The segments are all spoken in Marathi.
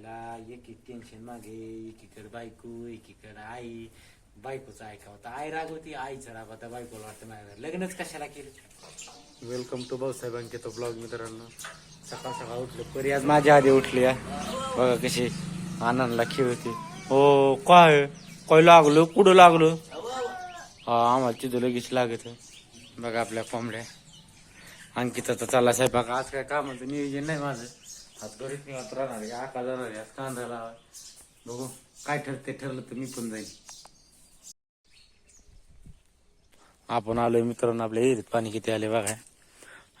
आयला एक एक टेन्शन मागे एकीकडे बायको एकीकडे आई बायकोचं ऐकावं तर आई रागवती आईचं रागवता बायकोला वाटतं माझ्या लग्नच कशाला केलं वेलकम टू भाऊसाहेबांचे तो ब्लॉग मित्रांनो सकाळ सकाळ उठलो. परी आज माझ्या आधी उठली बघा कशी आनंदला होती. हो काय? काय लागलो? कुठं लागलो? हा आम्हाला तिथं लगेच लागत. बघा आपल्या कोंबड्या. अंकिता तर चालला स्वयंपाक. आज काय कामाचं नियोजन नाही माझं. आज मी नाही राहणार आहे आका जाणार आहे. कांदा लावा बघू काय ठरते ठरलं तर मी पण जाईन. आपण आलोय मित्रांनो आपल्या एरीत पाणी किती आले बघा.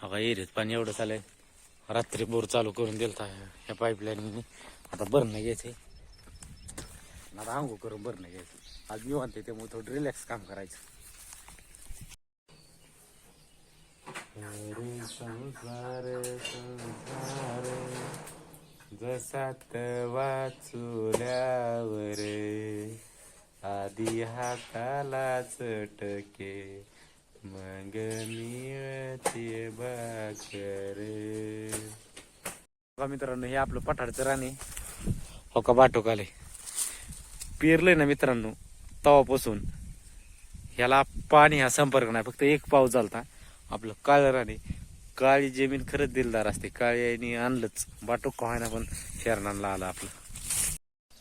हा एरीत पाणी एवढं आलंय. रात्री बोर चालू करून दिलता ह्या पाईपलाईन आता भरणं घ्यायचे आता आंघोळ करून भरणं घ्यायचं आज मी म्हणते त्यामुळे थोडं रिलॅक्स काम करायचं. संसार संसार. जसा तवा चुल्यावर आधी हाताला चटके मग मिळते भाकर. मित्रांनो हे आपलं पठाडचं राणे. हो का बाटोकाले? पेरलंय ना मित्रांनो तवापासून. ह्याला पाणी हा संपर्क नाही फक्त एक पाऊस झालता. आपलं काळं राणे. काळी जमीन खरंच दिलदार असते. काळी आणलंच. बाटो कोहायना पण शरणांना आलं आपलं.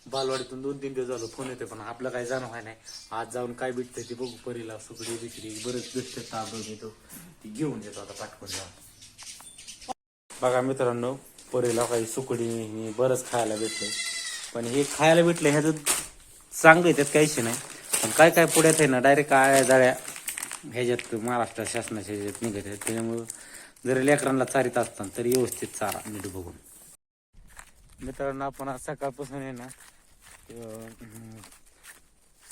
बालवाडीतून दोन तीन दिवस झालो फोन येते पण आपलं काय जाणं व्हाय नाही. आज जाऊन काय भेटतंय ते बघू. परीला सुकडी बिकडी बरेच भेटते तांदूळ येतो. ती घेऊन येतो आता पाठवून जाऊन. बघा मित्रांनो परीला काही सुकडी बरंच खायला भेटलंय पण हे खायला भेटलं ह्याचं चांगलं आहे त्यात काहीच नाही. पण काय काय पुढ्यात आहे ना डायरेक्ट आळ्या जाळ्या ह्याच्यात महाराष्ट्र शासनाच्या ह्याच्यात निघत आहेत. त्याच्यामुळं जरी लेकरांना चारित असताना तरी व्यवस्थित चारा नीट बघून. मित्रांनो आपण आज सकाळपासून आहे ना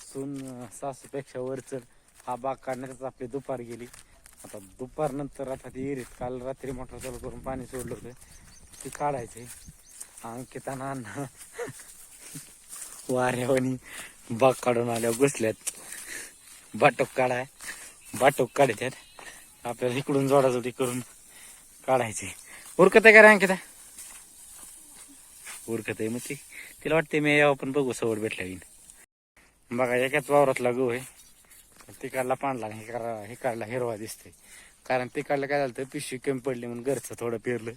सून सासूपेक्षा वरचर हा बाग काढण्यातच आपली दुपार गेली. आता दुपार नंतर आता ती एरीत काल रात्री मोटर चालू करून पाणी सोडलं होतं. ती काढायचंय. अंकिताना अण्णा वाऱ्यावानी बाग काढून आल्या घुसल्यात बाटोक काढाय बाटोक काढतात आपल्याला इकडून जोडाजोडी करून काढायचे. उरकत आहे का रे अंकिता? उरकत आहे मग ती. तिला वाटते मी यावं पण बघू सवड भेटल्या येईन बघा एकाच वावरातला गहू आहे. तिकडला पांडला हे करा हे काढला हिरवा दिसतोय. कारण तिकडलं काय झालं होतं, पिशवी कमी पडली म्हणून घरचं थोडं पेरलं.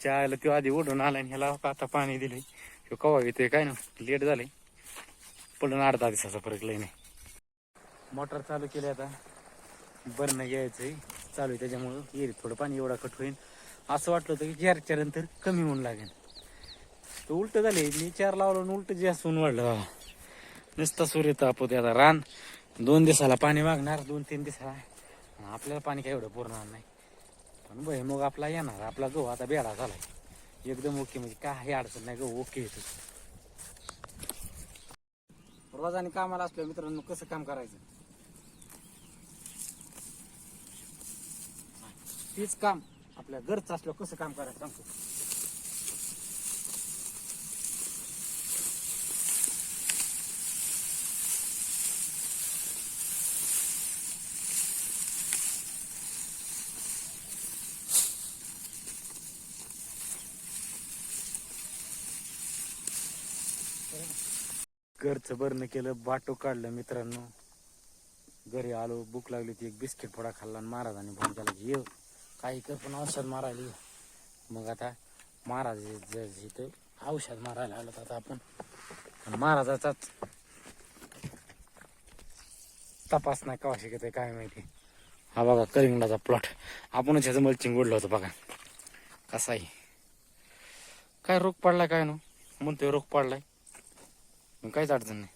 चायला तो आधी ओढून आला आणि ह्याला आता पाणी दिले ह्यो कवा येतोय काय ना लेट झाले पडून आठ दहा दिवसाचा फरक लय नाही. मोटर चालू केली आता. बरणं यायचंय चालू आहे त्याच्यामुळं येईल. थोडं पाणी एवढा कट होईल. असं वाटलं होतं की चारच्या नंतर कमी होऊन लागेल. तर उलट झाले. मी चार लावलं आणि उलट जास्त ऊन वाढलं. बाबा. नुसता सूर्य तापवते आता. रान दोन दिवसाला पाणी मागणार दोन तीन दिवसाला. आपल्याला पाणी काय एवढं पुरणार नाही. पण भय मग आपला येणार. आपला गहू आता बेडा झालाय. एकदम ओके. म्हणजे काही अडचण नाही. गहू ओके येतो रोजाने कामाला असलं मित्रांनो कसं काम करायचं? तेच काम आपल्या घरचं असलं कसं काम करायचं सांगतो. घरचं बरणं केलं बाटो काढलं मित्रांनो. घरी आलो भूक लागली ती एक बिस्किट फोडा खाल्ला आणि महाराजांनी फोन केला की येऊ काही कर पण औषध मारायला मग आता महाराज जर इथं औषध मारायला आलं तर आता आपण महाराजाचाच तपास नाही कवा शिकत आहे काय माहिती. हा बघा कलिंगडाचा प्लॉट आपणच ह्याचं मला ओढलं होतं बघा. कसा आहे काय रोग पडलाय काय ना? म्हणतोय रोग पडलाय. मग काहीच अडचण नाही.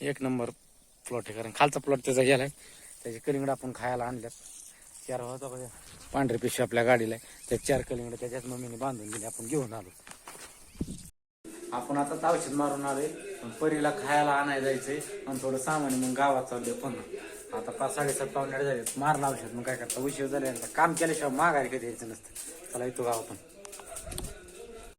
एक नंबर. प्लॉट आहे कारण खालचा प्लॉट त्याचा गेलाय. त्याचे कलिंगड आपण खायला आणल्यात. चार होता बघा पांढरे पिशवी आपल्या गाडीला आहे. त्या चार कलिंगड त्याच्यात मम्मीने बांधून दिले आपण घेऊन आलो. आपण आता औषध मारून आलोय पण परीला खायला आणायला जायचंय आणि थोडं सामान मग गावात चाललोय पण आता पाच साडेसात पावणे झाले मारलं औषध मग काय करता? उशीर झाले काम केल्याशिवाय माघारी कधी यायचं नसतं. चला येतो गाव आपण